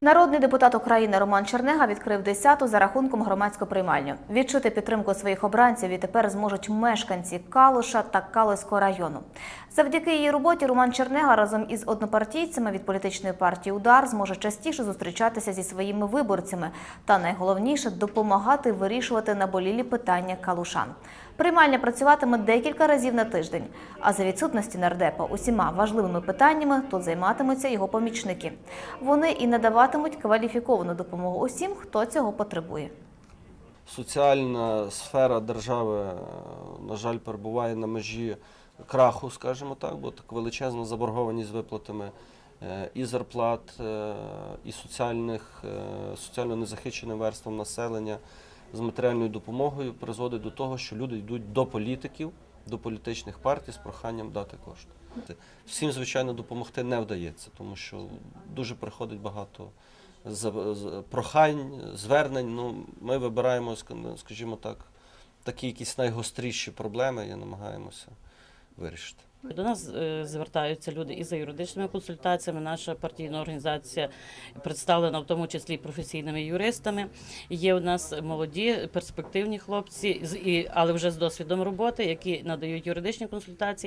Народний депутат України Роман Чернега відкрив 10-ту за рахунком громадську приймальню. Відчути підтримку своїх обранців відтепер зможуть мешканці Калуша та Калуського району. Завдяки її роботі Роман Чернега разом із однопартійцями від політичної партії Удар зможе частіше зустрічатися зі своїми виборцями та найголовніше допомагати вирішувати наболілі питання калушан. Приймальня працюватиме декілька разів на тиждень. А за відсутності нардепа усіма важливими питаннями тут займатимуться його помічники. Вони і надаватимуть кваліфіковану допомогу усім, хто цього потребує. Соціальна сфера держави, е, на жаль, перебуває на межі краху, скажімо так, бо так величезна заборгованість з виплатами е, і зарплат, е, і соціальних, соціально незахищеним верствам населення з матеріальною допомогою призводить до того, що люди йдуть до політиків, до політичних партій з проханням дати кошти. Всім, звичайно, допомогти не вдається, тому що дуже приходить багато прохань, звернень. Ну, ми вибираємо, скажімо так, такі якісь найгостріші проблеми і намагаємося вирішити. До нас е, звертаються люди і за юридичними консультаціями. Наша партійна організація представлена в тому числі професійними юристами. Є у нас молоді перспективні хлопці, але вже з досвідом роботи, які надають юридичні консультації.